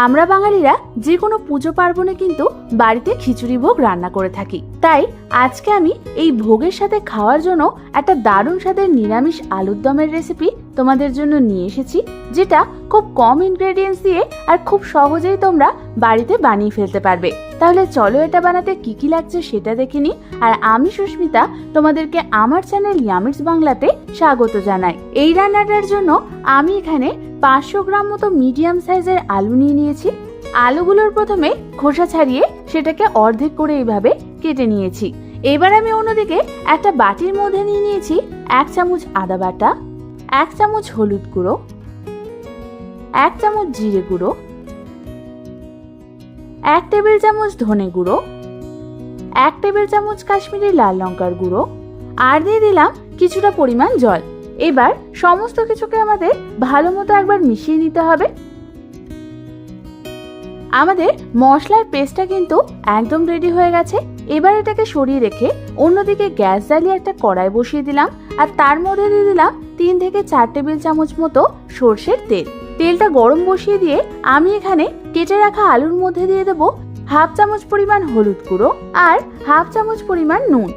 আমরা বাঙালিরা যে কোনো পুজো পার্বণে কিন্তু বাড়িতে খিচুড়ি ভোগ রান্না করে থাকি। তাই আজকে আমি এই ভোগের সাথে খাওয়ার জন্য একটা দারুণ স্বাদের নিরামিষ আলুর দমের রেসিপি তোমাদের জন্য নিয়ে এসেছি, যেটা খুব কম ইনগ্রেডিয়েন্টস দিয়ে আর খুব সহজেই তোমরা বাড়িতে বানিয়ে ফেলতে পারবে। তাহলে চলো এটা বানাতে কি কি লাগছে সেটা দেখে নিই, আর আমি সুস্মিতা তোমাদেরকে আমার চ্যানেল ইয়ামিটস বাংলাতে স্বাগত জানাই। এই রান্নাটার জন্য আমি এখানে পাঁচশো গ্রাম মতো মিডিয়াম সাইজের আলু নিয়ে নিয়েছি। আলুগুলোর প্রথমে খোসা ছাড়িয়ে সেটাকে অর্ধেক করে এইভাবে কেটে নিয়েছি। এবার আমি অন্যদিকে একটা বাটির মধ্যে নিয়ে নিয়েছি এক চামচ আদা বাটা, এক চামচ হলুদ গুঁড়ো, এক চামচ জিরে গুঁড়ো, এক টেবিল চামচ ধনে গুঁড়ো, এক টেবিল চামচ কাশ্মীরি লাল লঙ্কার গুঁড়ো, আর দিয়ে দিলাম কিছুটা পরিমাণ জল। এবার সমস্ত কিছুকে আমাদের ভালো মতো একবার মিশিয়ে নিতে হবে। আমাদের মশলার পেস্টটা কিন্তু একদম রেডি হয়ে গেছে। এবার এটাকে সরিয়ে রেখে অন্যদিকে গ্যাস জ্বালিয়ে একটা কড়াই বসিয়ে দিলাম। আর তার মধ্যে দিয়ে দিলাম তিন থেকে চার টেবিল চামচ মতো সর্ষের তেল। তেলটা গরম বসিয়ে দিয়ে আমি এখানে কেটে রাখা আলুর মধ্যে দিয়ে দেবো হাফ চামচ পরিমাণ হলুদ গুঁড়ো আর হাফ চামচ পরিমাণ নুন।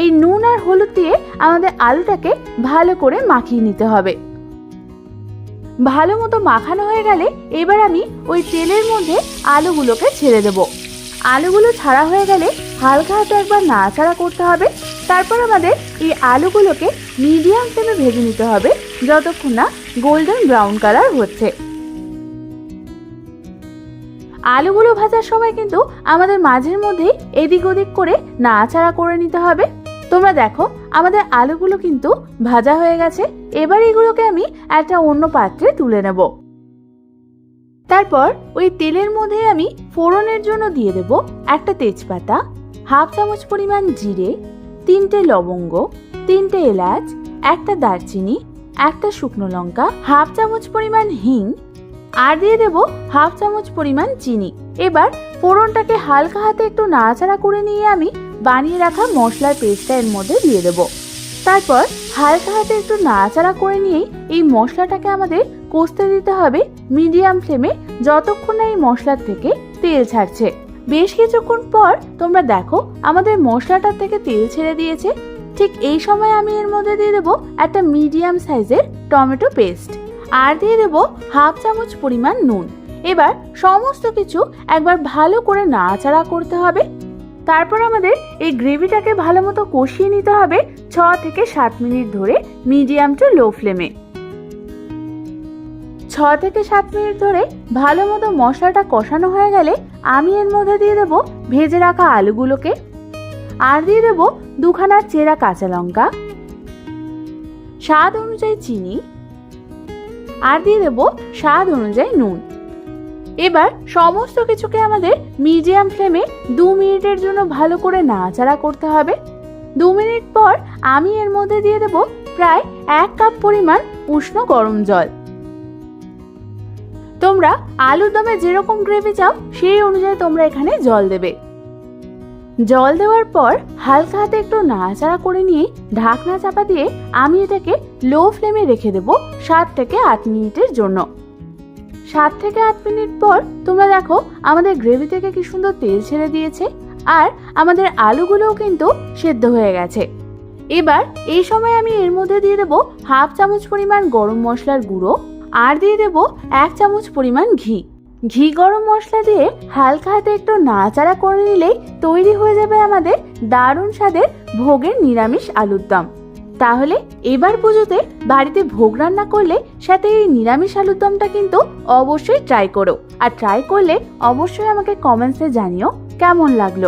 এই নুন আর হলুদ দিয়ে আমাদের আলুটাকে ভালো করে মাখিয়ে নিতে হবে। ভালো মতো মাখানো হয়ে গেলে এবার আমি ওই তেলের মধ্যে আলুগুলোকে ছেড়ে দেব। আলুগুলো ছাড়া হয়ে গেলে হালকা হাতে একবার নাড়াচাড়া করতে হবে। তারপর আমাদের এই আলুগুলোকে মিডিয়াম ফ্লেমে ভেজে নিতে হবে, যতক্ষণ না গোল্ডেন ব্রাউন কালার হচ্ছে। আলুগুলো ভাজার সময় কিন্তু আমাদের মাঝের মধ্যেই এদিক ওদিক করে নাড়াচাড়া করে নিতে হবে। তোমরা দেখো, আমাদের আলুগুলো কিন্তু ভাজা হয়ে গেছে। এবার এগুলোকে আমি একটা অন্য পাত্রে তুলে নেব। তারপর ওই তেলের মধ্যে আমি ফোড়নের জন্য দিয়ে দেব একটা তেজপাতা, হাফ চামচ পরিমাণ জিরে, তিনটে লবঙ্গ, তিনটে এলাচ, একটা দারচিনি, একটা শুকনো লঙ্কা, হাফ চামচ পরিমাণ হিং, আর দিয়ে দেব হাফ চামচ পরিমাণ চিনি। এবার ফোড়নটাকে হালকা হাতে একটু নাড়াচাড়া করে নিয়ে আমি বানিয়ে রাখা মশলার পেস্টটা এর মধ্যে দিয়ে দেব। তারপর হালকা হাতে একটু নাড়াচাড়া করে নিয়েই এই মশলাটাকে আমাদের কষতে দিতে হবে মিডিয়াম ফ্লেমে যতক্ষণ না এই মশলার থেকে তেল ছাড়ছে। বেশ কিছুক্ষণ পর তোমরা দেখো আমাদের মশলাটার থেকে তেল ছেড়ে দিয়েছে। ঠিক এই সময় আমি এর মধ্যে দিয়ে দেবো একটা মিডিয়াম সাইজের টমেটো পেস্ট আর দিয়ে দেবো হাফ চামচ পরিমাণ নুন। এবার সমস্ত কিছু একবার ভালো করে নাড়াচাড়া করতে হবে। তারপর আমাদের এই গ্রেভিটাকে ভালো মতো কষিয়ে নিতে হবে ছ থেকে সাত মিনিট ধরে মিডিয়াম টু লো ফ্লেমে। ছ থেকে সাত মিনিট ধরে ভালো মতো মশলাটা কষানো হয়ে গেলে আমি এর মধ্যে দিয়ে দেবো ভেজে রাখা আলুগুলোকে। আর দিয়ে দেবো দুখানা চেরা কাঁচা লঙ্কা। স্বাদ অনুযায়ী চিনি। আর দিয়ে দেবো স্বাদ অনুযায়ী নুন। এবার সমস্ত কিছুকে আমাদের মিডিয়াম ফ্লেমে দু মিনিটের জন্য ভালো করে নাড়াচাড়া করতে হবে। দু মিনিট পর আমি এর মধ্যে দিয়ে দেব প্রায় এক কাপ পরিমাণ উষ্ণ গরম জল। তোমরা আলুর দমে যেরকম গ্রেভি চাও, সেই অনুযায়ী তোমরা এখানে জল দেবে। জল দেওয়ার পর হালকা হাতে একটু নাড়াচাড়া করে নিয়ে ঢাকনা চাপা দিয়ে আমি এটাকে লো ফ্লেমে রেখে দেব সাত থেকে আট মিনিটের জন্য। সাত থেকে আট মিনিট পর তোমরা দেখো আমাদের গ্রেভি থেকে কি সুন্দর তেল ছেড়ে দিয়েছে আর আমাদের আলুগুলোও কিন্তু সেদ্ধ হয়ে গেছে। এবার এই সময় আমি এর মধ্যে দিয়ে দেবো হাফ চামচ পরিমাণ গরম মশলার গুঁড়ো আর দিয়ে দেবো এক চামচ পরিমাণ ঘি। ঘি গরম মশলা দিয়ে হালকা হাতে একটু নাড়াচাড়া করে নিলেই তৈরি হয়ে যাবে আমাদের দারুণ স্বাদের ভোগের নিরামিষ আলুর দম। তাহলে এবার পুজোতে বাড়িতে ভোগ রান্না করলে সাথে এই নিরামিষ আলুর দমটা কিন্তু অবশ্যই ট্রাই করো। আর ট্রাই করলে অবশ্যই আমাকে কমেন্টসে জানিও কেমন লাগল।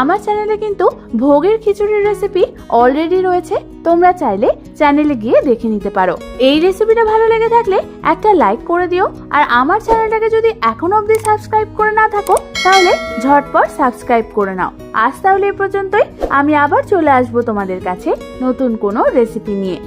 আমার চ্যানেলে কিন্তু ভোগের খিচুড়ির রেসিপি অলরেডি রয়েছে, তোমরা চাইলে চ্যানেলে গিয়ে দেখে নিতে পারো। এই রেসিপিটা ভালো লেগে থাকলে একটা লাইক করে দিও, আর আমার চ্যানেলটাকে যদি এখনও অবধি সাবস্ক্রাইব করে না থাকো, তাহলে ঝটপট সাবস্ক্রাইব করে নাও। আজ তাহলে এ পর্যন্তই, আমি আবার চলে আসব তোমাদের কাছে নতুন কোনো রেসিপি নিয়ে।